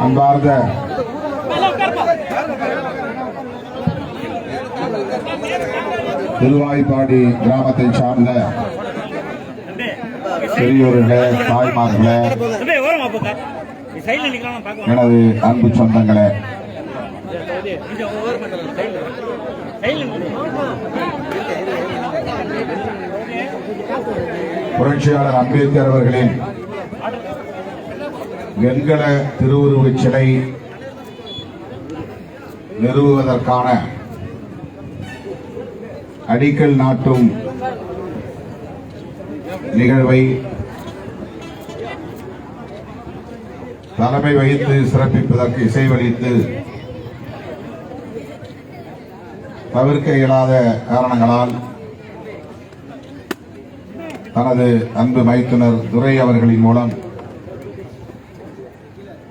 அன்பார்ந்த திருவாய்ப்பாடி கிராமத்தை சார்ந்த பெரியோர்களே தாய்மார்களே எனது அன்பு சொந்தங்களே. புரட்சியாளர் அம்பேத்கர் அவர்களின் வெண்கல திருவுருவச் சிலை நிறுவுவதற்கான அடிக்கல் நாட்டும் நிகழ்வை தலைமை வகித்து சிறப்பிப்பதற்கு இசைவளித்து தவிர்க்க இயலாத காரணங்களால் தனது அன்பு மைத்துனர் துரை அவர்களின் மூலம்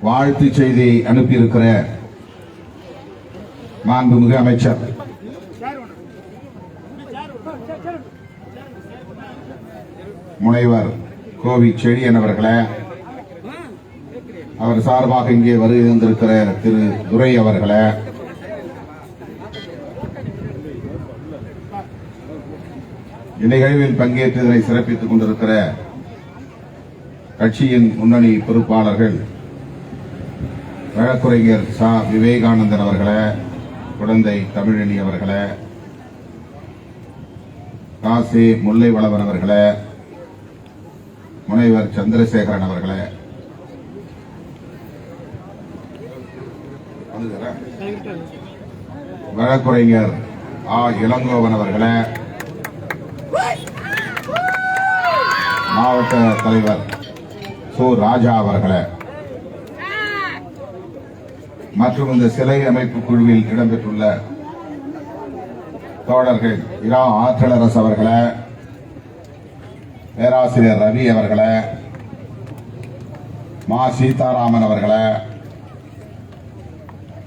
வாழ்த்து செய்தி அனுப்பியிருக்கிற மாண்புமிகு அமைச்சர். முனைவர் கோவி செழியன் அவர்களே அவர் சார்பாக இங்கே வருகின்றிருக்கிற திரு துரை அவர்களை. இந்நிகழ்வில் பங்கேற்று இதனை சிறப்பித்துக் கொண்டிருக்கிற கட்சியின் முன்னணி பொறுப்பாளர்கள் வழக்குரைஞர் சா. விவேகானந்தன் அவர்களை குழந்தை தமிழணி அவர்களை காசி முல்லை வளவன் அவர்களை முனைவர் சந்திரசேகரன் அவர்களே வழக்குரைஞர் ஆ. இளங்கோவன் அவர்களே. மாவட்ட தலைவர் சு. ராஜா அவர்களே. மற்றும் இந்த சிலை அமைப்பு குழுவில் இடம்பெற்றுள்ள தோழர்கள் இரா. ஆற்றலரசு அவர்களே. பேராசிரியர் ரவி அவர்களே. மா. சீதாராமன் அவர்களே.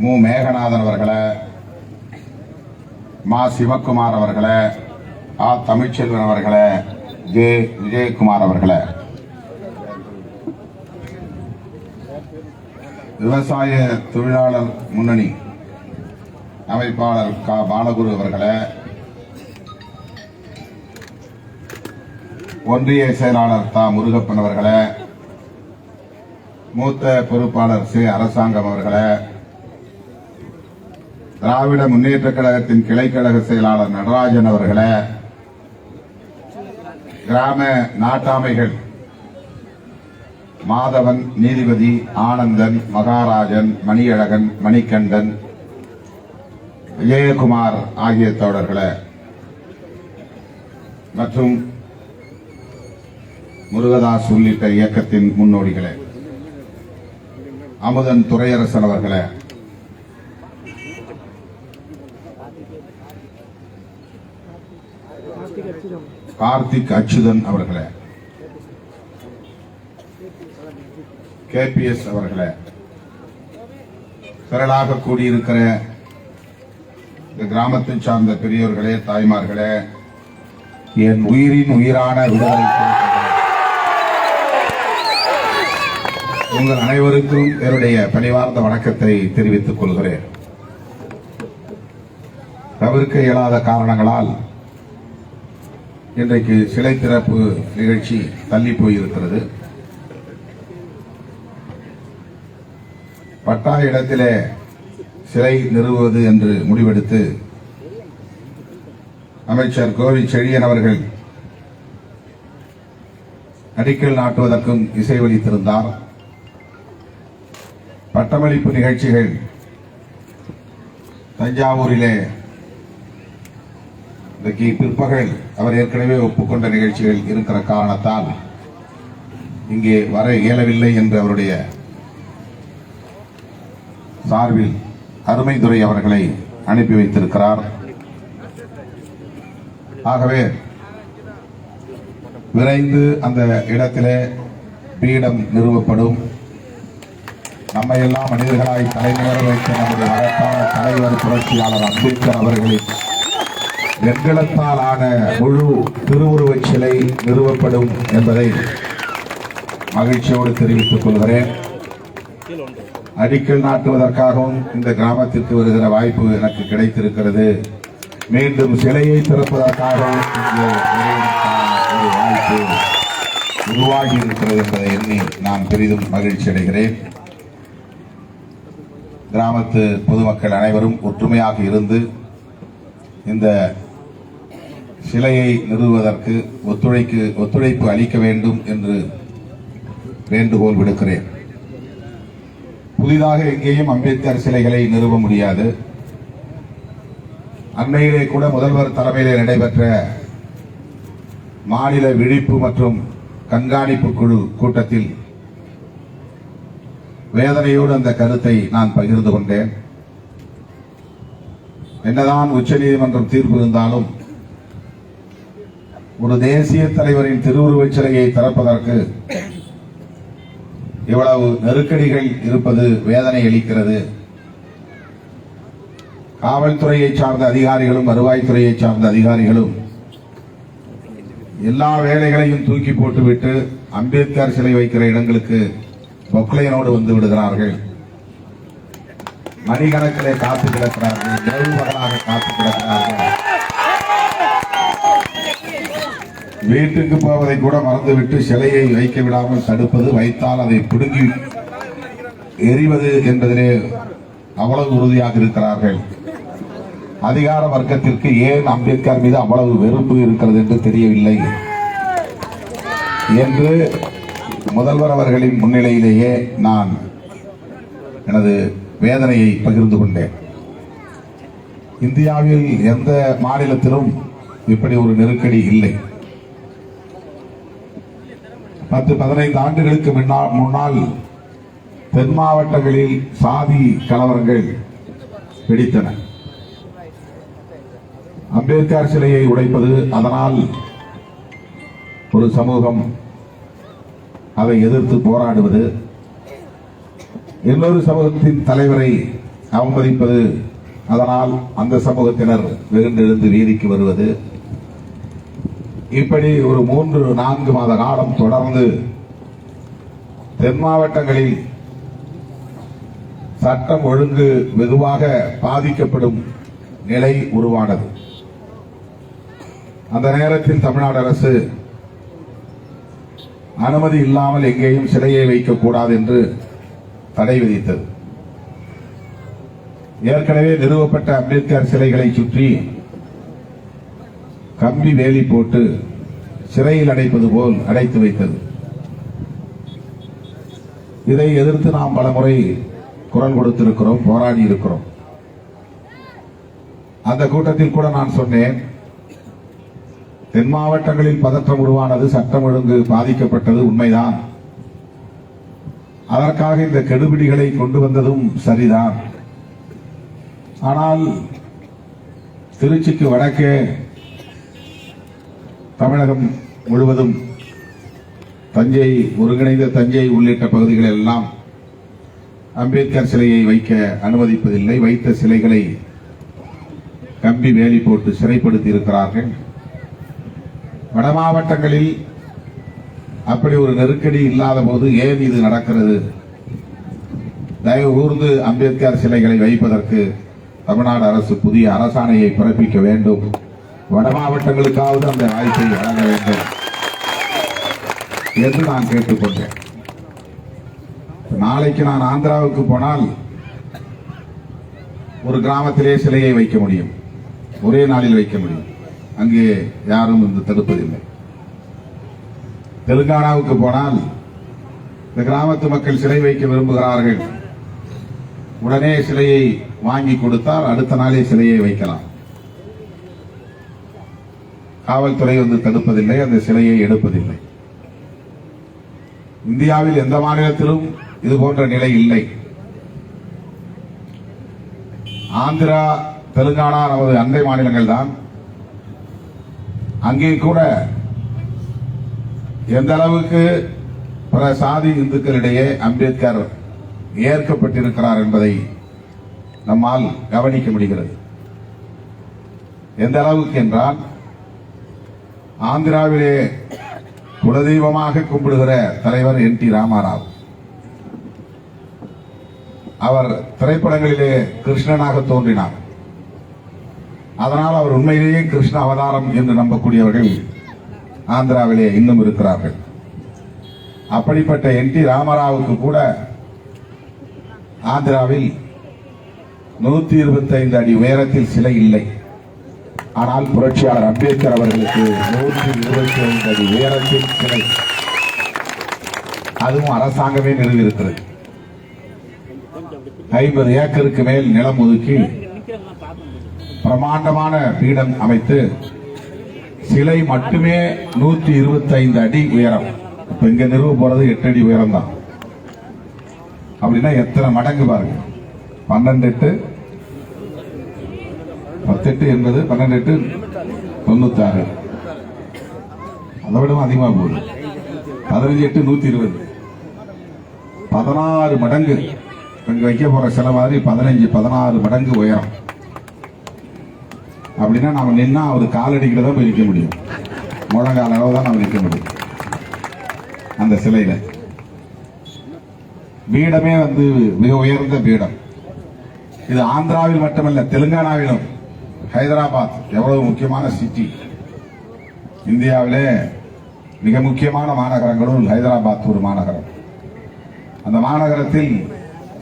மு. மேகநாதன் அவர்கள மா. சிவக்குமார் அவர்கள ஆ. தமிழ்ச்செல்வன் அவர்கள ஜே. விஜயகுமார் அவர்கள. விவசாய தொழிலாளர் முன்னணி அமைப்பாளர் கா. பாலகுரு அவர்கள ஒன்றிய செயலாளர் தா. முருகப்பன் அவர்களை மூத்த பொறுப்பாளர் சே. அரசாங்கம் அவர்களை திராவிட முன்னேற்ற கழகத்தின் கிளைக்கழக செயலாளர் நடராஜன் அவர்களே கிராம நாட்டாமைகள் மாதவன் நீதிபதி ஆனந்தன் மகாராஜன் மணியழகன் மணிகண்டன் விஜயகுமார் ஆகிய தோழர்களே மற்றும் முருகதாஸ் உள்ளிட்ட இயக்கத்தின் முன்னோடிகளே அமுதன் துறையரசன் அவர்களே கார்த்திக் அச்சுதன் அவர்களே. கேபிஎஸ் அவர்களே. திரளாக கூடியிருக்கிற இந்த கிராமத்தை சார்ந்த பெரியோர்களே தாய்மார்களே என் உயிரின் உயிரான விடுதலை உங்கள் அனைவருக்கும் என்னுடைய பணிவார்ந்த வணக்கத்தை தெரிவித்துக் கொள்கிறேன். தவிர்க்க இயலாத காரணங்களால் இன்றைக்கு சிலை திறப்பு நிகழ்ச்சி தள்ளி போயிருக்கிறது. பட்டா இடத்திலே சிலை நிறுவுவது என்று முடிவெடுத்து அமைச்சர் கோவி செழியன் அவர்கள் அடிக்கல் நாட்டுவதற்கும் இசைவளித்திருந்தார் பட்டமளிப்பு நிகழ்ச்சிகள் தஞ்சாவூரிலே இன்றைக்கு பிற்பகல் அவர் ஏற்கனவே ஒப்புக்கொண்ட நிகழ்ச்சிகள் இருக்கிற காரணத்தால் இங்கே வர இயலவில்லை என்று அவருடைய சார்பில் அருமைதுரை அவர்களை அனுப்பி வைத்திருக்கிறார். ஆகவே விரைந்து அந்த இடத்திலே பீடம் நிறுவப்படும். நம்ம எல்லாம் மனிதர்களாய் தலைநகர வைத்த நம்முடைய மகத்தான தலைவர் புரட்சியாளர் அம்பேத்கர் அவர்களின் வெண்கலத்தால் ஆன முழு திருவுருவச் சிலை நிறுவப்படும் என்பதை மகிழ்ச்சியோடு தெரிவித்துக் கொள்கிறேன். அடிக்கல் நாட்டுவதற்காகவும் இந்த கிராமத்திற்கு வருகிற வாய்ப்பு எனக்கு கிடைத்திருக்கிறது. மீண்டும் சிலையை திறப்பதற்காகவும் ஒரு வாய்ப்பு உருவாகி இருக்கிறது என்பதை எண்ணி நான் பெரிதும் மகிழ்ச்சி அடைகிறேன். கிராமத்து பொதுமக்கள் அனைவரும் ஒற்றுமையாக இருந்து இந்த சிலையை நிறுவுவதற்கு ஒத்துழைக்கு ஒத்துழைப்பு அளிக்க வேண்டும் என்று வேண்டுகோள் விடுக்கிறேன். புதிதாக எங்கேயும் அம்பேத்கர் சிலைகளை நிறுவ முடியாது. அண்மையிலே கூட முதல்வர் தலைமையிலே நடைபெற்ற மாநில விழிப்பு மற்றும் கண்காணிப்பு குழு கூட்டத்தில் வேதனையோடு அந்த கருத்தை நான் பகிர்ந்து கொண்டேன். என்னதான் உச்சநீதிமன்றம் தீர்ப்பு இருந்தாலும் ஒரு தேசிய தலைவரின் திருவுருவச் சிலையை திறப்பதற்கு இவ்வளவு நெருக்கடிகள் இருப்பது வேதனை அளிக்கிறது. காவல்துறையை சார்ந்த அதிகாரிகளும் வருவாய்த்துறையை சார்ந்த அதிகாரிகளும் எல்லா வேலைகளையும் தூக்கி போட்டுவிட்டு அம்பேத்கர் சிலை வைக்கிற இடங்களுக்கு பொக்லையனோடு வந்து விடுகிறார்கள். மணிகணக்கிலே காத்து கிடக்கிறார்கள். காத்து கிடக்கிறார்கள். வீட்டுக்கு போவதை கூட மறந்துவிட்டு சிலையை வைக்க விடாமல் தடுப்பது வைத்தால் அதை பிடுங்கி எறிவது என்பதிலே அவ்வளவு உறுதியாக இருக்கிறார்கள். அதிகார வர்க்கத்திற்கு ஏன் அம்பேத்கர் மீது அவ்வளவு வெறுப்பு இருக்கிறது என்று தெரியவில்லை? என்று முதல்வர் அவர்களின் முன்னிலையிலேயே நான் எனது வேதனையை பகிர்ந்து கொண்டேன். இந்தியாவில் எந்த மாநிலத்திலும் இப்படி ஒரு நெருக்கடி இல்லை. பத்து பதினைந்து ஆண்டுகளுக்கு முன்னால் தென் மாவட்டங்களில் சாதி கலவரங்கள் வெடித்தன. அம்பேத்கர் சிலையை உடைப்பது அதனால் ஒரு சமூகம் அதை எதிர்த்து போராடுவது இன்னொரு சமூகத்தின் தலைவரை அவமதிப்பது அதனால் அந்த சமூகத்தினர் வெகுண்டெழுந்து வீதிக்கு வருவது இப்படி ஒரு மூன்று நான்கு மாத காலம் தொடர்ந்து தென் மாவட்டங்களில் சட்டம் ஒழுங்கு வெகுவாக பாதிக்கப்படும் நிலை உருவானது. அந்த நேரத்தில் தமிழ்நாடு அரசு அனுமதி இல்லாமல் எங்கேயும் சிலையை வைக்கக்கூடாது என்று தடை விதித்தது. ஏற்கனவே நிறுவப்பட்ட அம்பேத்கர் சிலைகளை சுற்றி கம்பி வேலி போட்டு சிறையில் அடைப்பது போல் அடைத்து வைத்தது. இதை எதிர்த்து நாம் பலமுறை குரல் கொடுத்திருக்கிறோம் போராடி இருக்கிறோம். அந்த கூட்டத்தில் கூட நான் சொன்னேன் தென் மாவட்டங்களில் பதற்றம் உருவானது சட்டம் ஒழுங்கு பாதிக்கப்பட்டது உண்மைதான். அதற்காக இந்த கெடுபிடிகளை கொண்டு வந்ததும் சரிதான். ஆனால் திருச்சிக்கு வடக்கே தமிழகம் முழுவதும் தஞ்சை ஒருங்கிணைந்த தஞ்சை உள்ளிட்ட பகுதிகளில் எல்லாம் அம்பேத்கர் சிலையை வைக்க அனுமதிப்பதில்லை. வைத்த சிலைகளை கம்பி வேலி போட்டு சிறைப்படுத்தி இருக்கிறார்கள் வட மாவட்டங்களில் அப்படி ஒரு நெருக்கடி இல்லாத போது ஏன் இது நடக்கிறது? தயவு கூர்ந்து அம்பேத்கர் சிலைகளை வைப்பதற்கு தமிழ்நாடு அரசு புதிய அரசாணையை பிறப்பிக்க வேண்டும். வட மாவட்டங்களுக்காவது அந்த வாய்ப்பை வழங்க வேண்டும் என்று நான் கேட்டுக்கொண்டேன். நாளைக்கு நான் ஆந்திராவுக்கு போனால் ஒரு கிராமத்திலே சிலையை வைக்க முடியும். ஒரே நாளில் வைக்க முடியும். அங்கே யாரும் இந்த தடுப்பதில்லை. தெலுங்கானாவுக்கு போனால் இந்த கிராமத்து மக்கள் சிலை வைக்க விரும்புகிறார்கள். உடனே சிலையை வாங்கி கொடுத்தால் அடுத்த நாளே சிலையை வைக்கலாம். காவல்துறை வந்து தடுப்பதில்லை அந்த சிலையை எடுப்பதில்லை. இந்தியாவில் எந்த மாநிலத்திலும் இது போன்ற நிலை இல்லை. ஆந்திரா தெலுங்கானா நமது அண்டை மாநிலங்கள் தான். அங்கே கூட எந்த அளவுக்கு பிற சாதி இந்துக்களிடையே அம்பேத்கர் ஏற்கப்பட்டிருக்கிறார் என்பதை நம்மால் கவனிக்க முடிகிறது. எந்த அளவுக்கு என்றால் ஆந்திராவிலே குலதெய்வமாக கும்பிடுகிற தலைவர் என் டி ராமாராவ். அவர் திரைப்படங்களிலே கிருஷ்ணனாக தோன்றினார். அதனால் அவர் உண்மையிலேயே கிருஷ்ண அவதாரம் என்று நம்பக்கூடியவர்கள் ஆந்திராவிலே இன்னும் இருக்கிறார்கள். அப்படிப்பட்ட என் டி ராமராவுக்கு கூட ஆந்திராவில் நூத்தி இருபத்தைந்து அடி உயரத்தில் சிலை இல்லை. ஆனால் புரட்சியாளர் அம்பேத்கர் அவர்களுக்கு நூற்றி இருபத்தி ஐந்து உயரத்தில் சிலை. அதுவும் அரசாங்கமே நிறுவியிருக்கிறது. ஐம்பது ஏக்கருக்கு மேல் நிலம் ஒதுக்கி பிரமாண்டமான பீடம் அமைத்து சிலை மட்டுமே நூற்றி இருபத்தி ஐந்து அடி உயரம். இப்ப இங்க நிறுவ போறது எட்டு அடி உயரம் தான் அப்படின்னா எத்தனை மடங்கு பாருங்க. பன்னெண்டு எட்டு பத்தெட்டு என்பது பன்னெண்டு எட்டு தொண்ணூத்தாறு. அதை விடவும் அதிகமாக போகுது. பதினஞ்சு எட்டு நூத்தி இருபது பதினாறு மடங்கு. இங்க வைக்க போற சில மாதிரி பதினஞ்சு பதினாறு மடங்கு உயரம். அப்படின்னா நாம நின்னா அவர் காலடிக்கிட்ட தான் போய் நிற்க முடியும். முழங்கால அளவு தான் நம்ம நிற்க முடியும். அந்த சிலையில. பீடமே வந்து மிக உயர்ந்த பீடம். இது ஆந்திராவில் மட்டுமல்ல தெலுங்கானாவிலும். ஹைதராபாத் எவ்வளவு முக்கியமான சிட்டி இந்தியாவிலே மிக முக்கியமான மாநகரங்களும் ஹைதராபாத் ஒரு மாநகரம். அந்த மாநகரத்தில்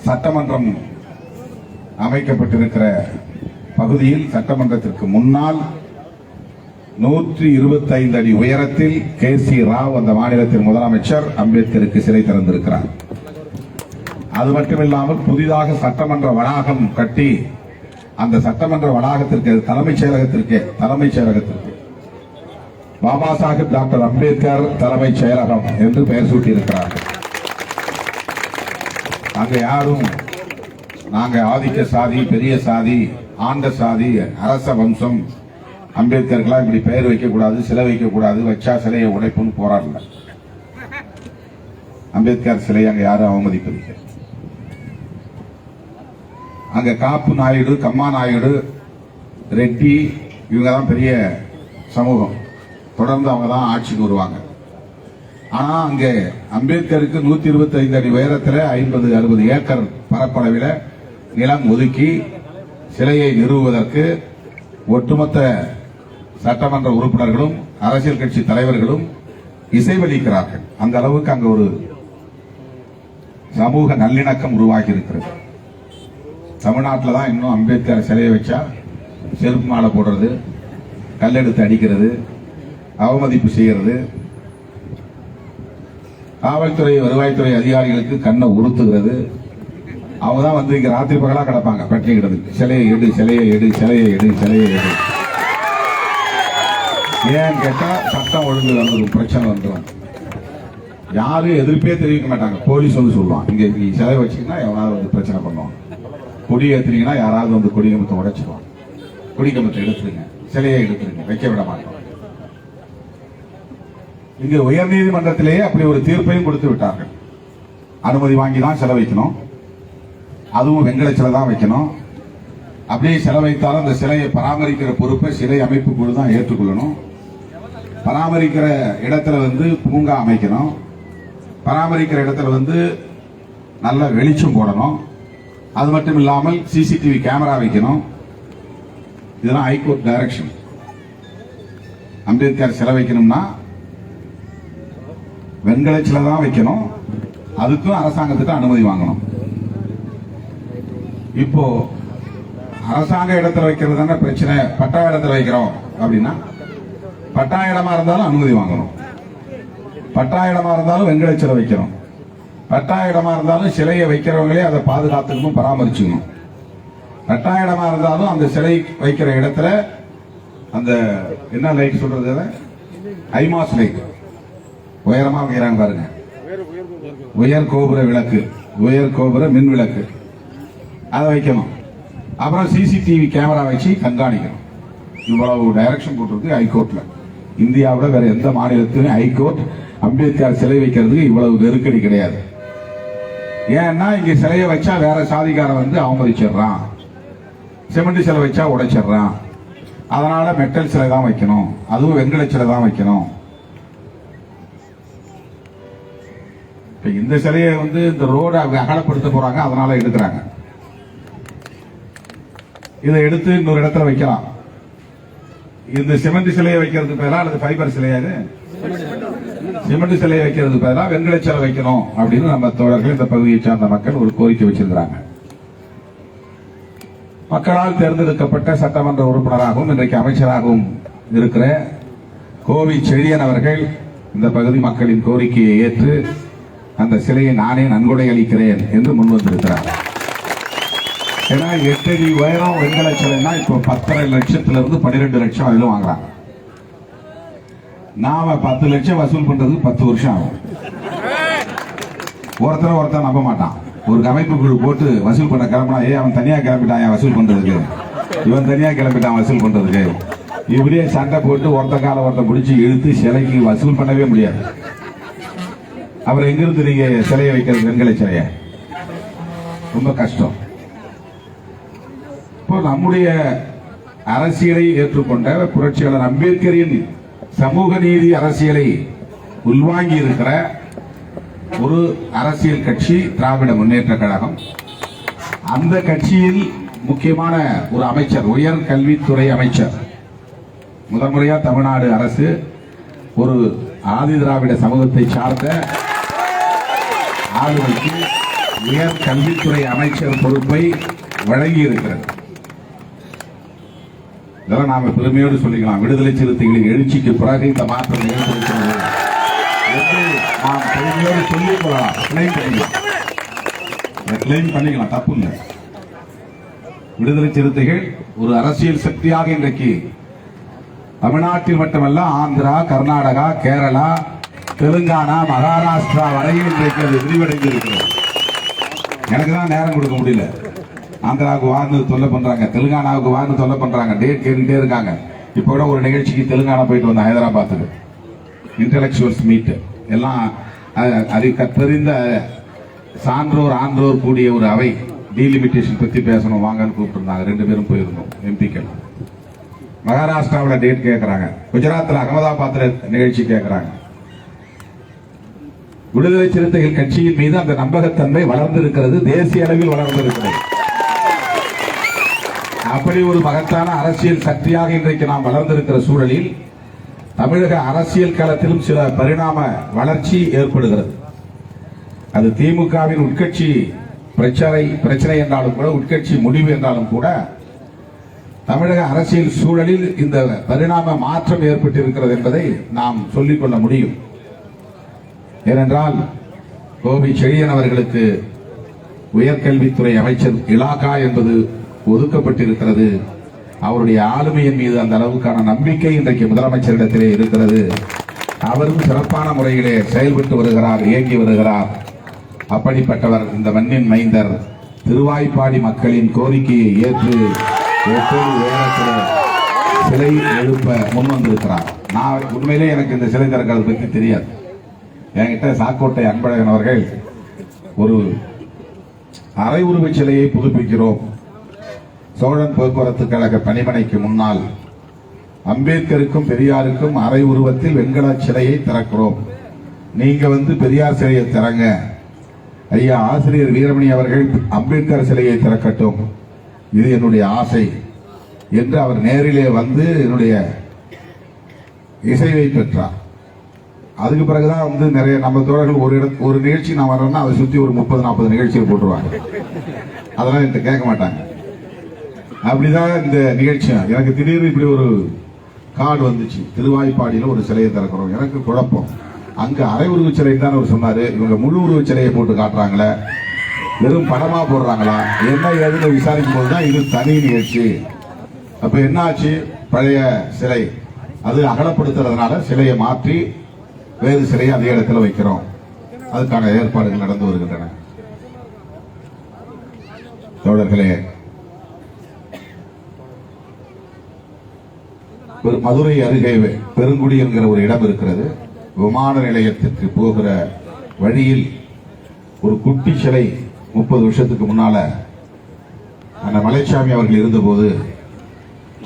சட்டமன்றம் அமைக்கப்பட்டிருக்கிற பகுதியில் சட்டமன்றத்திற்கு முன்னால் நூற்றி இருபத்தைந்து அடி உயரத்தில் கே சி ராவ் அந்த மாநிலத்தின் முதலமைச்சர் அம்பேத்கருக்கு சிலை திறந்திருக்கிறார். அது மட்டுமில்லாமல் புதிதாக சட்டமன்ற வளாகம் கட்டி அந்த சட்டமன்ற வளாகத்திற்கு தலைமைச் செயலகத்திற்கு தலைமைச் செயலகத்திற்கு. பாபா சாஹிப் டாக்டர் அம்பேத்கர் தலைமைச் செயலகம் என்று பெயர் சூட்டியிருக்கிறார்கள். அங்க யாரும் நாங்க ஆதிக்க சாதி பெரிய சாதி ஆண்ட சாதி அரச வம்சம் அம்பேத்கருக்கெல்லாம் இப்படி பெயர் வைக்கக்கூடாது சிலை வைக்கக்கூடாது வச்சா சிலையை உடைப்புன்னு போராடல. அம்பேத்கர் சிலை அங்க யாரும் அவமதிப்பதில்லை. அங்க காப்பு நாயுடு கம்மா நாயுடு ரெட்டி இவங்க தான் பெரிய சமூகம். தொடர்ந்து அவங்க தான் ஆட்சிக்கு வருவாங்க. ஆனா அங்க அம்பேத்கருக்கு நூத்தி இருபத்தி ஐந்து அடி உயரத்தில் ஐம்பது அறுபது ஏக்கர் பரப்பளவில் நிலம் ஒதுக்கி சிலையை நிறுவுவதற்கு ஒட்டுமொத்த சட்டமன்ற உறுப்பினர்களும் அரசியல் கட்சி தலைவர்களும் இசைவளிக்கிறார்கள் அந்த அளவுக்கு அங்கு ஒரு சமூக நல்லிணக்கம் உருவாகி இருக்கிறது. தமிழ்நாட்டில் தான் இன்னும் அம்பேத்கர் சிலையை வச்சா செருப்பு மாலை போடுறது கல்லெடுத்து அடிக்கிறது அவமதிப்பு செய்கிறது. காவல்துறை வருவாய்த்துறை அதிகாரிகளுக்கு கண்ணை உறுத்துகிறது. அவங்க தான் வந்து இங்கே ராத்திரி பகலாக கிடப்பாங்க பட்டினிக்கிறதுக்கு சிலையை எடு சிலையை எடு சிலையை எடு சிலையை எடு. ஏன்னு கேட்டால் சட்டம் ஒழுங்கு வந்துடும் பிரச்சனை வந்துடும் யாரும் எதிர்ப்பே தெரிவிக்க மாட்டாங்க. போலீஸ் வந்து சொல்லுவான் இங்கே நீ சிலை வச்சிங்கன்னா எவனாவது வந்து பிரச்சனை பண்ணுவான். கொடி ஏற்றுனீங்கன்னா யாராவது வந்து கொடி கம்பத்தை உடைச்சிருவான் கொடி கம்பத்தை எடுத்துருங்க. சிலையை எடுத்துருங்க. வைக்க விட மாட்டோம். இங்க உயர்நீதிமன்றத்திலேயே அப்படி ஒரு தீர்ப்பையும் கொடுத்து விட்டார்கள். அனுமதி வாங்கி தான் செலவைக்கணும் அதுவும் வெங்கல சிலை தான் வைக்கணும். அப்படியே செலவைத்தாலும் அந்த சிலையை பராமரிக்கிற பொறுப்பை சிலை அமைப்பு குழு தான் ஏற்றுக்கொள்ளணும். பராமரிக்கிற இடத்துல வந்து பூங்கா அமைக்கணும். பராமரிக்கிற இடத்துல வந்து நல்ல வெளிச்சம் போடணும். அது மட்டும் இல்லாமல் சிசிடிவி கேமரா வைக்கணும். இதெல்லாம் ஹைகோர்ட் டைரக்ஷன் அம்பேத்கர் சிலை வைக்கணும்னா வெண்கல சிலை தான் வைக்கணும். அதுக்கும் அரசாங்கத்திட்ட அனுமதி வாங்கணும். இப்போ அரசாங்க இடத்துல வைக்கிறது தானே பிரச்சனை. பட்டா இடத்துல வைக்கிறோம் அப்படின்னா பட்டா இடமா இருந்தாலும் அனுமதி வாங்கணும். பட்டா இடமா இருந்தாலும் வெண்கல சிலை வைக்கிறோம் பட்டா இடமா இருந்தாலும் சிலையை வைக்கிறவங்களே அதை பாதுகாத்துக்கணும் பராமரிச்சுக்கணும். பட்டா இடமா இருந்தாலும் அந்த சிலை வைக்கிற இடத்துல அந்த என்ன லைட் சொல்றது ஐமாஸ் லைட். உயரமா வைக்கிறாங்க பாருங்க. உயர் கோபுர விளக்கு. உயர் கோபுர மின் விளக்கு. அதை வைக்கணும். அப்புறம் சிசிடிவி கேமரா வச்சு கண்காணிக்கணும். இவ்வளவு டைரக்ஷன் போட்டிருக்கு ஹைகோர்ட்ல. இந்தியாவில் வேற எந்த மாநிலத்திலும் ஹைகோர்ட் அம்பேத்கர் சிலை வைக்கிறதுக்கு இவ்வளவு நெருக்கடி கிடையாது. ஏன்னா இங்க சிலையை வச்சா வேற சாதிக்காரன் வந்து அவமதிச்சிடுறான். சிமெண்ட் சிலை வச்சா உடைச்சிடுறான். அதனால மெட்டல் சிலை தான் வைக்கணும். அதுவும் வெங்கல சிலை தான் வைக்கணும். இப்ப இந்த சிலையை வந்து இந்த ரோட அகலப்படுத்த போறாங்க அதனால எடுக்கிறாங்க. இதை எடுத்து இன்னொரு இடத்துல வைக்கலாம். இந்த சிமெண்ட் சிலையை வைக்கிறதுக்கு பேரா அல்லது ஃபைபர் சிலையாது சிமெண்ட் சிலையை வைக்கிறது பதிலாக வெண்கல சிலை வைக்கணும் அப்படின்னு நம்ம தோழர்கள் இந்த பகுதியை சார்ந்த மக்கள் ஒரு கோரிக்கை வச்சிருக்கிறாங்க. மக்களால் தேர்ந்தெடுக்கப்பட்ட சட்டமன்ற உறுப்பினராகவும் இன்றைக்கு அமைச்சராகவும் இருக்கிற கோவி செழியன் அவர்கள் இந்த பகுதி மக்களின் கோரிக்கையை ஏற்று அந்த சிலையை நானே நன்கொடை அளிக்கிறேன் என்று முன்வந்திருக்கிறார் ஏன்னா எட்டு அடி உயரம் வெண்கல சிலைன்னா இப்போ பத்தரை லட்சத்திலிருந்து பன்னிரெண்டு லட்சம் அதிலும் வாங்குறாங்க. நாம பத்து லட்சம் வசூல் பண்றது பத்து வருஷம் ஆகும். ஒருத்தர் ஒருத்தர் நம்ப மாட்டான். ஒரு அமைப்பு குழு போட்டு வசூல் பண்ண கிளம்பினா ஏ அவன் தனியா கிளம்பிட்டான் வசூல் பண்றதுக்கு? இவன் தனியா கிளம்பிட்டான் வசூல் பண்றதுக்கு. இப்படியே சண்டை போட்டு ஒருத்த கால ஒருத்த பிடிச்சி இழுத்து சிலைக்கு வசூல் பண்ணவே முடியாது. அப்புறம் எங்கிருந்து நீங்க சிலையை வைக்கிறது வெண்கல சிலைய? ரொம்ப கஷ்டம். இப்போ நம்முடைய அரசியலை ஏற்றுக்கொண்ட புரட்சியாளர் அம்பேத்கரின் சமூக நீதி அரசியலை உள்வாங்கி இருக்கிற ஒரு அரசியல் கட்சி திராவிட முன்னேற்ற கழகம். அந்த கட்சியில் முக்கியமான ஒரு அமைச்சர் உயர் கல்வித்துறை அமைச்சர் முதன்முறையா தமிழ்நாடு அரசு ஒரு ஆதி திராவிட சமூகத்தை சார்ந்த ஆளுமைக்கு உயர் கல்வித்துறை அமைச்சர் பொறுப்பை வழங்கி இருக்கிறது இதெல்லாம் நாம பெருமையோடு சொல்லிக்கலாம். விடுதலை சிறுத்தைகளின் எழுச்சிக்கு பிறகு இந்த மாற்றம் ஏற்படுகிறது என்று நாம் பெருமையோடு சொல்லிக் கொள்ளலாம் கிளைம் பண்ணிக்கலாம் கிளைம் பண்ணிக்கலாம். தப்பு இல்லை. விடுதலை சிறுத்தைகள் ஒரு அரசியல் சக்தியாக இன்றைக்கு தமிழ்நாட்டில் மட்டுமல்ல ஆந்திரா கர்நாடகா கேரளா தெலுங்கானா மகாராஷ்டிரா வரையில் இன்றைக்கு அது விரிவடைந்து இருக்கிறது எனக்கு தான் நேரம் கொடுக்க முடியல. ஆந்திராவுக்கு வான்னு தொல்லை பண்றாங்க தெலுங்கானாவுக்கு வான்னு தொல்லை பண்றாங்க டேட் கேட்டுட்டே இருக்காங்க. இப்போ கூட ஒரு நிகழ்ச்சிக்கு தெலுங்கானா போயிட்டு வந்தேன் ஹைதராபாத்துக்கு. இன்டலெக்சுவல்ஸ் மீட் எல்லாம் அஹ், அறி கற்றறிந்த சான்றோர் ஆன்றோர் கூடிய ஒரு அவை. டீலிமிட்டேஷன் பத்தி பேசணும் வாங்கன்னு கூப்பிட்டுருந்தாங்க. ரெண்டு பேரும் போயிருந்தோம் எம்பிக்கள் மகாராஷ்டிராவில் டேட் கேட்கறாங்க குஜராத்தில் அகமதாபாத்தில் நிகழ்ச்சி கேட்கறாங்க விடுதலை சிறுத்தைகள் கட்சியின் மீது அந்த நம்பகத்தன்மை வளர்ந்திருக்கிறது தேசிய அளவில் வளர்ந்திருக்கிறது. அப்படி ஒரு மகத்தான அரசியல் சக்தியாக இன்றைக்கு நாம் வளர்ந்திருக்கிற சூழலில் தமிழக அரசியல் களத்திலும் சில பரிணாம வளர்ச்சி ஏற்படுகிறது. அது திமுகவின் உட்கட்சி பிரச்சனை பிரச்சனை என்றாலும் கூட உட்கட்சி முடிவு என்றாலும் கூட தமிழக அரசியல் சூழலில் இந்த பரிணாம மாற்றம் ஏற்பட்டிருக்கிறது என்பதை நாம் சொல்லிக்கொள்ள முடியும். ஏனென்றால் கோபி செழியன் அவர்களுக்கு உயர்கல்வித்துறை அமைச்சர் இலாகா என்பது ஒதுக்கப்பட்டிருக்கிறது. அவருடைய ஆளுமையின் மீது அந்த அளவுக்கான நம்பிக்கை இன்றைக்கு முதலமைச்சரிடத்திலே இருக்கிறது. அவரும் சிறப்பான முறையிலே செயல்பட்டு வருகிறார் இயங்கி வருகிறார். அப்படிப்பட்டவர் இந்த மண்ணின் மைந்தர். திருவாய்ப்பாடி மக்களின் கோரிக்கையை ஏற்று ஒவ்வொரு நேரத்தில் சிலை எழுப்ப முன்வந்திருக்கிறார். நான் உண்மையிலே எனக்கு இந்த சிலை திறக்கிறது பற்றி தெரியாது. என்கிட்ட சாக்கோட்டை அன்பழகன் அவர்கள் ஒரு அரை உருவச் சிலையை புதுப்பிக்கிறோம். சோழன் போக்குவரத்து கழக பணிமனைக்கு முன்னால் அம்பேத்கருக்கும் பெரியாருக்கும் அரை உருவத்தில் வெண்கல சிலையை திறக்கிறோம். நீங்க வந்து பெரியார் சிலையை திறங்க. ஐயா ஆசிரியர் வீரமணி அவர்கள் அம்பேத்கர் சிலையை திறக்கட்டும். இது என்னுடைய ஆசை. என்று அவர் நேரிலே வந்து என்னுடைய இசைவை பெற்றார். அதுக்கு பிறகுதான் வந்து நிறைய நம்ம தோழர்கள் ஒரு இடத்து ஒரு நிகழ்ச்சி நான் வரேன்னா அதை சுத்தி ஒரு முப்பது நாற்பது நிகழ்ச்சியை போட்டுருவாங்க. அதெல்லாம் என்கிட்ட கேட்க மாட்டாங்க. அப்படிதான் இந்த நிகழ்ச்சி. எனக்கு திடீர்னு இப்படி ஒரு கார்டு வந்துச்சு. திருவாய்ப்பாடியில் ஒரு சிலையை திறக்கிறோம். எனக்கு குழப்பம். அங்க அரை உருவ சிலை தான் அவர் சொன்னாரு. இவங்க முழு உருவ சிலையை போட்டு காட்டுறாங்களே. வெறும் படமா போடுறாங்களா? என்ன ஏதுன்னு விசாரிக்கும் போது தான் இது தனி நிகழ்ச்சி. அப்ப என்ன ஆச்சு பழைய சிலை. அது அகலப்படுத்துறதுனால சிலையை மாற்றி வேறு சிலையை அதே இடத்துல வைக்கிறோம். அதுக்கான ஏற்பாடுகள் நடந்து வருகின்றன. தோழர்களே மதுரை அருகே பெருங்குடி என்கிற ஒரு இடம் இருக்கிறது. விமான நிலையத்திற்கு போகிற வழியில் ஒரு குட்டி சிலை முப்பது வருஷத்துக்கு முன்னால அந்த மலைச்சாமி அவர்கள் இருந்தபோது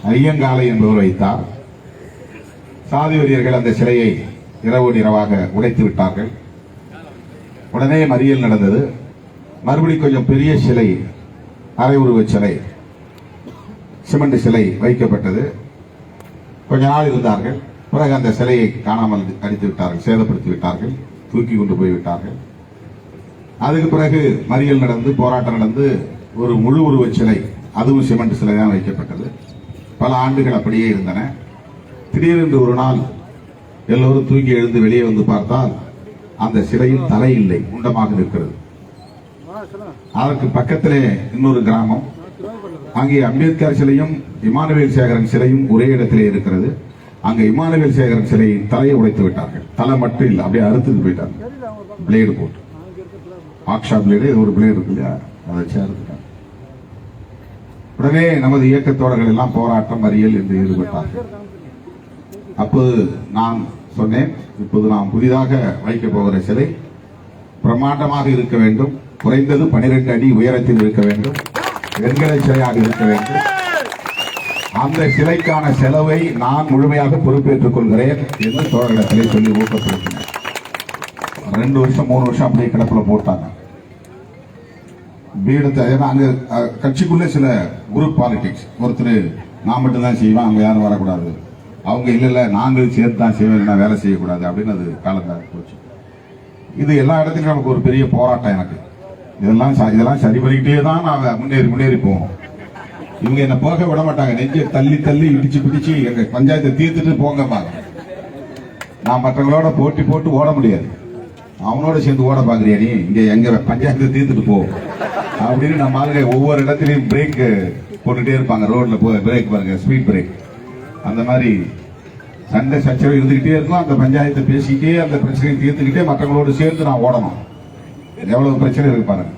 ஐயங்காலை என்பவர் வைத்தார். சாதி வரியர்கள் அந்த சிலையை இரவோடு இரவாக உடைத்து விட்டார்கள். உடனே மறியல் நடந்தது. மறுபடி கொஞ்சம் பெரிய சிலை அரை உருவச் சிலை சிமெண்ட் சிலை வைக்கப்பட்டது. கொஞ்ச நாள் இருந்தார்கள். பிறகு அந்த சிலையை காணாமல் அடித்து விட்டார்கள் சேதப்படுத்தி விட்டார்கள் தூக்கி கொண்டு போய் விட்டார்கள். அதுக்கு பிறகு மறியல் நடந்து போராட்டம் நடந்து ஒரு முழு உருவச் சிலை அதுவும் சிமெண்ட் சிலை தான் வைக்கப்பட்டது. பல ஆண்டுகள் அப்படியே இருந்தன. திடீரென்று ஒரு நாள் எல்லோரும் தூக்கி எழுந்து வெளியே வந்து பார்த்தால் அந்த சிலையின் தலை இல்லை குண்டமாக இருக்கிறது அதற்கு பக்கத்திலே இன்னொரு கிராமம் அங்கே அம்பேத்கர் சிலையும் இமானுவேல் சேகரன் சிலையும் ஒரே இடத்திலே இருக்கிறது. அங்கே இமானுவேல் சேகரன் சிலையை தலையை உடைத்து விட்டார்கள். தலை மட்டும் இல்லை அப்படியே அறுத்துட்டு போயிட்டாங்க. பிளேடு போட்டு. ஆக்ஷா பிளேடு ஒரு பிளேடு இருக்கு இல்லையா? அதை வச்சு அறுத்துட்டாங்க. உடனே நமது இயக்கத்தோழர்கள் எல்லாம் போராட்டம் அறியல் என்று ஈடுபட்டார்கள். அப்போது நான் சொன்னேன் இப்போது நாம் புதிதாக வைக்கப் போகிற சிலை பிரம்மாண்டமாக இருக்க வேண்டும். குறைந்தது 12 அடி உயரத்தில் இருக்க வேண்டும். வெண்கல சிலையாக இருக்க வேண்டும். அந்த சிலைக்கான செலவை நான் முழுமையாக பொறுப்பேற்றுக் கொள்கிறேன் என்று தோழர்களிடத்திலே சொல்லி ஊக்கப்படுத்தினேன் ரெண்டு வருஷம் மூணு வருஷம் அப்படியே கிடப்பில் போட்டாங்க. பீடத்தை ஏன்னா அங்கே கட்சிக்குள்ளே சில குரூப் பாலிடிக்ஸ் ஒருத்தர் நான் மட்டும்தான் செய்வேன் அங்கே யாரும் வரக்கூடாது. அவங்க இல்லை இல்லை நாங்களும் சேர்த்து தான் செய்வேன் இல்லைன்னா வேலை செய்யக்கூடாது அப்படின்னு அது காலங்காலம் போச்சு. இது எல்லா இடத்துலையும் நமக்கு ஒரு பெரிய போராட்டம் எனக்கு. இதெல்லாம் இதெல்லாம் சரி பண்ணிக்கிட்டே தான் நாங்கள் முன்னேறி முன்னேறி போவோம். இவங்க என்ன போக விட மாட்டாங்க. நெஞ்சை தள்ளி தள்ளி இடிச்சு பிடிச்சு எங்க பஞ்சாயத்தை தீர்த்துட்டு போங்கம்பாங்க நான் மற்றவங்களோட போட்டி போட்டு ஓட முடியாது. அவனோட சேர்ந்து ஓட பாக்குறியா நீ? இங்க எங்க பஞ்சாயத்தை தீர்த்துட்டு போ. அப்படின்னு நம்ம ஆளுங்க ஒவ்வொரு இடத்துலயும் பிரேக் போட்டுட்டே இருப்பாங்க. ரோட்ல போ பிரேக் பாருங்க ஸ்பீட் பிரேக் அந்த மாதிரி சண்டை சச்சரவு இருந்துகிட்டே இருக்கும். அந்த பஞ்சாயத்தை பேசிக்கிட்டே அந்த பிரச்சனையை தீர்த்துக்கிட்டே மற்றவங்களோட சேர்ந்து நான் ஓடணும். எவ்வளவு பிரச்சனை இருக்கு பாருங்க.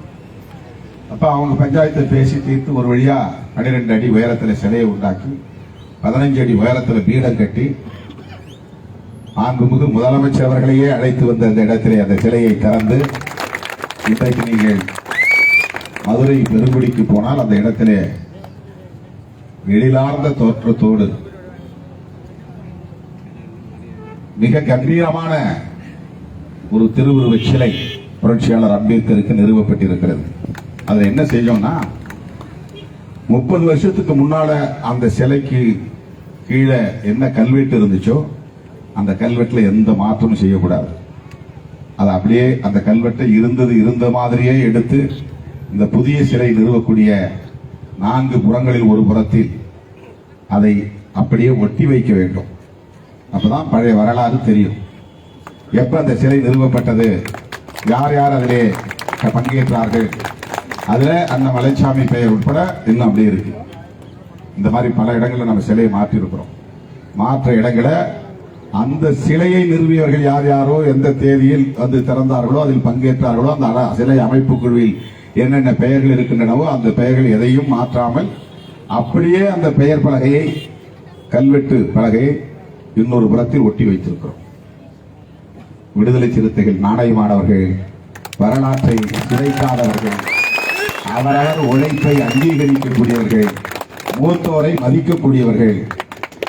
அப்ப அவங்க பஞ்சாயத்தை பேசி தீர்த்து ஒரு வழியா 12 அடி உயரத்துல சிலையை உண்டாக்கி பதினஞ்சு அடி உயரத்துல பீடம் கட்டி மாண்புமிகு முதலமைச்சர் அவர்களையே அழைத்து வந்த அந்த இடத்திலே அந்த சிலையை திறந்து இன்றைக்கு நீங்கள் மதுரை பெருங்குடிக்கு போனால் அந்த இடத்திலே எழிலார்ந்த தோற்றத்தோடு மிக கம்பீரமான ஒரு திருவுருவச் சிலை புரட்சியாளர் அம்பேத்கருக்கு நிறுவப்பட்டிருக்கிறது. அதில் என்ன செய்யணும்னா முப்பது வருஷத்துக்கு முன்னால அந்த சிலைக்கு கீழே என்ன கல்வெட்டு இருந்துச்சோ அந்த கல்வெட்டில் எந்த மாற்றமும் செய்யக்கூடாது. அது அப்படியே அந்த கல்வெட்டை இருந்தது இருந்த மாதிரியே எடுத்து இந்த புதிய சிலை நிறுவக்கூடிய நான்கு புறங்களில் ஒரு புறத்தில் அதை அப்படியே ஒட்டி வைக்க வேண்டும். அப்பதான் பழைய வரலாறு தெரியும். எப்ப அந்த சிலை நிறுவப்பட்டது? யார் யார் அதிலே பங்கேற்றார்கள்? அதில் அந்த மலைச்சாமி பெயர் உட்பட இன்னும் அப்படியே இருக்கு. இந்த மாதிரி பல இடங்களில் நம்ம சிலையை மாற்றியிருக்கிறோம் மாற்ற இடங்களை அந்த சிலையை நிறுவியவர்கள் யார் யாரோ எந்த தேதியில் வந்து திறந்தார்களோ அதில் பங்கேற்றார்களோ அந்த சிலை அமைப்பு குழுவில் என்னென்ன பெயர்கள் இருக்கின்றனவோ அந்த பெயர்கள் எதையும் மாற்றாமல் அப்படியே அந்த பெயர் பலகையை கல்வெட்டு பலகையை இன்னொரு புறத்தில் ஒட்டி வைத்திருக்கிறோம். விடுதலை சிறுத்தைகள் நாணயமானவர்கள் வரலாற்றை சிதைக்காதவர்கள் அவரவர் உழைப்பை அங்கீகரிக்கக்கூடியவர்கள் மூத்தோரை மதிக்கக்கூடியவர்கள்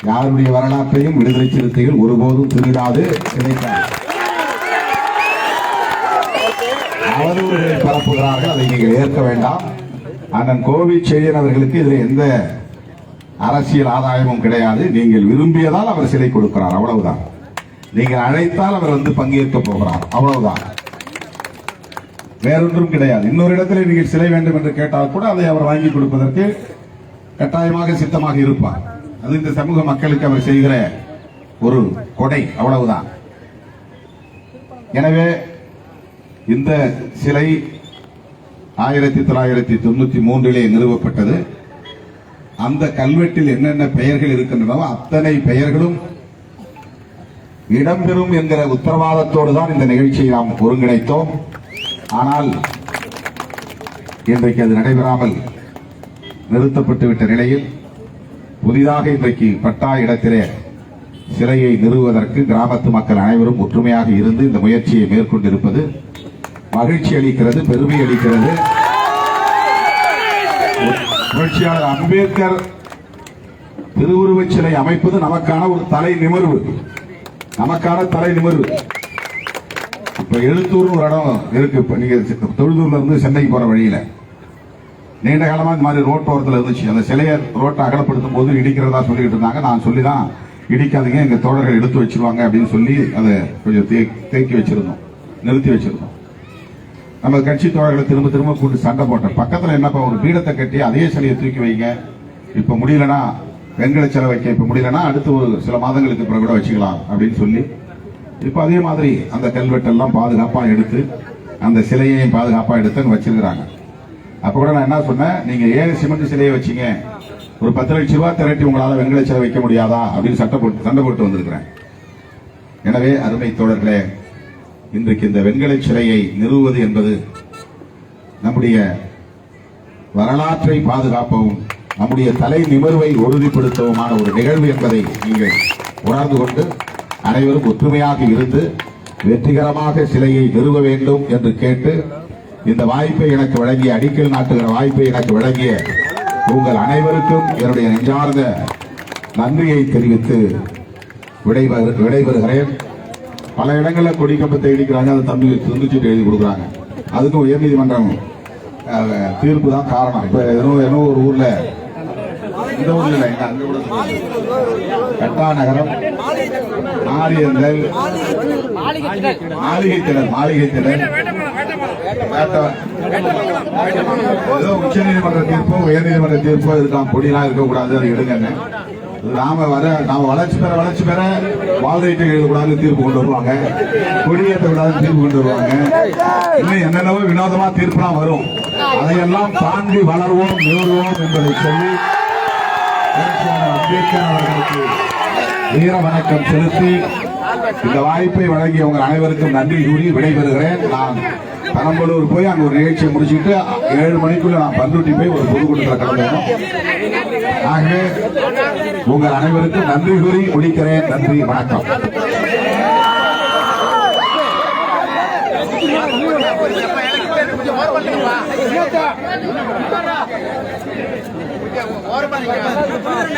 யாருடைய வரலாற்றையும் விடுதலை சிறுத்தைகள் ஒருபோதும் திருடாது சிதைக்காது. அவதூறுகளை பரப்புகிறார்கள் அதை நீங்கள் ஏற்க வேண்டாம். அண்ணன் கோவி செழியன் அவர்களுக்கு இதில் எந்த அரசியல் ஆதாயமும் கிடையாது. நீங்கள் விரும்பியதால் அவர் சிலை கொடுக்கிறார். அவ்வளவுதான். நீங்கள் அழைத்தால் அவர் வந்து பங்கேற்க போகிறார். அவ்வளவுதான். வேறொன்றும் கிடையாது. இன்னொரு இடத்துல நீங்கள் சிலை வேண்டும் என்று கேட்டால் கூட அதை அவர் வாங்கி கொடுப்பதற்கு கட்டாயமாக சித்தமாக இருப்பார். அது இந்த சமூக மக்களுக்கு அவர் செய்கிற ஒரு கொடை. அவ்வளவுதான். எனவே இந்த சிலை ஆயிரத்தி தொள்ளாயிரத்தி தொண்ணூத்தி மூன்றிலே நிறுவப்பட்டது. அந்த கல்வெட்டில் என்னென்ன பெயர்கள் இருக்கின்றனவோ அத்தனை பெயர்களும் இடம்பெறும் என்கிற உத்தரவாதத்தோடு தான் இந்த நிகழ்ச்சியை நாம் ஒருங்கிணைத்தோம். ஆனால் இன்றைக்கு அது நடைபெறாமல் நிறுத்தப்பட்டுவிட்ட நிலையில் புதிதாக இன்றைக்கு பட்டா இடத்திலே சிலையை நிறுவுவதற்கு கிராமத்து மக்கள் அனைவரும் ஒற்றுமையாக இருந்து இந்த முயற்சியை மேற்கொண்டிருப்பது மகிழ்ச்சி அளிக்கிறது பெருமை அளிக்கிறது. புரட்சியாளர் அம்பேத்கர் திருவுருவச் சிலை அமைப்பது நமக்கான ஒரு தலை நிமர்வு நமக்கான தலை நிமிர்வு. இப்ப எழுத்தூர்னு ஒரு இடம் இருக்கு. இப்ப நீங்க தொழுதூர்ல இருந்து சென்னைக்கு போற வழியில. நீண்ட காலமா இந்த மாதிரி ரோட்டோரத்தில் இருந்துச்சு. அந்த சிலையை ரோட்டை அகலப்படுத்தும் போது இடிக்கிறதா சொல்லிட்டு இருந்தாங்க. நான் சொல்லி தான் இடிக்காதீங்க எங்க தோழர்கள் எடுத்து வச்சிருவாங்க அப்படின்னு சொல்லி அதை கொஞ்சம் தே- தேக்கி வச்சிருந்தோம். நிறுத்தி வச்சிருந்தோம். நம்ம கட்சி தோழர்களை திரும்ப திரும்ப கூட்டு சண்டை போட்டேன். பக்கத்துல என்னப்பா ஒரு பீடத்தை கட்டி அதே சிலையை தூக்கி வைங்க. இப்ப முடியலன்னா வெண்கல சிலை வைக்க முடியலன்னா அடுத்து ஒரு சில மாதங்களுக்கு பிறகு கூட வச்சுக்கலாம் அப்படின்னு சொல்லி இப்போ அதே மாதிரி அந்த கல்வெட்டெல்லாம் பாதுகாப்பாக எடுத்து அந்த சிலையையும் பாதுகாப்பாக எடுத்துன்னு வச்சிருக்கிறாங்க. அப்போ கூட நான் என்ன சொன்னேன்? நீங்கள் ஏன் சிமெண்ட் சிலையை வச்சீங்க? ஒரு பத்து லட்சம் ரூபா திரட்டி உங்களால் வெண்கல சிலை வைக்க முடியாதா? அப்படின்னு சட்டை போட்டு சண்டை போட்டு வந்திருக்கிறேன். எனவே அருமை தோழர்களே இன்றைக்கு இந்த வெண்கல சிலையை நிறுவுவது என்பது நம்முடைய வரலாற்றை பாதுகாப்பவும் நம்முடைய தலை நிமிர்வை உறுதிப்படுத்தவுமான ஒரு நிகழ்வு என்பதை நீங்கள் உணர்ந்து கொண்டு அனைவரும் ஒற்றுமையாக இருந்து வெற்றிகரமாக சிலையை நிறுவ வேண்டும் என்று கேட்டு இந்த வாய்ப்பை எனக்கு வழங்கிய அடிக்கல் நாட்டுகிற வாய்ப்பை எனக்கு வழங்கிய உங்கள் அனைவருக்கும் என்னுடைய நெஞ்சார்ந்த நன்றியை தெரிவித்து விடைபெறு விடைபெறுகிறேன். பல இடங்களில் கொடி இடிக்கிறாங்க அதை தம்பி துண்டுச்சீட்டு எழுதி கொடுக்குறாங்க. அதுக்கும் உயர்நீதிமன்றம் தீர்ப்பு தான் காரணம். இப்போ ஏதோ ஏதோ ஒரு ஊரில் இந்த ஊர்ல அங்க கூட கட்டா நகரம் மாரியந்தல் மாளிகை திறன் மாளிகை திறன் ஏதோ உச்ச நீதிமன்ற தீர்ப்போ உயர் நீதிமன்ற தீர்ப்போ இருக்கான் பொடியெல்லாம் இருக்கக்கூடாது அதை எடுங்கன்னு. நாம வர நாம வளர்ச்சி பெற வளர்ச்சி பெற வாழ்ரைட்டை கூடாது தீர்ப்பு கொண்டு வருவாங்க. கொடியேற்ற விடாது தீர்ப்பு கொண்டு வருவாங்க. இன்னும் என்னென்னவோ வினோதமா தீர்ப்புலாம் வரும். அதையெல்லாம் தாண்டி வளர்வோம் நிறுவோம் என்பதை சொல்லி வீர வணக்கம் செலுத்தி இந்த வாய்ப்பை வழங்கிய உங்கள் அனைவருக்கும் நன்றி கூறி விடைபெறுகிறேன் நான் பெரம்பலூர் போய் அங்கே ஒரு நிகழ்ச்சியை முடிச்சுட்டு ஏழு மணிக்குள்ள நான் பண்ருட்டி போய் ஒரு பொதுக்கூட்டத்தில் கலந்துக்கணும் ஆகவே உங்கள் அனைவருக்கும் நன்றி கூறி முடிக்கிறேன் நன்றி வணக்கம் Yeah. ਮਿਹਰਬਾਨੀ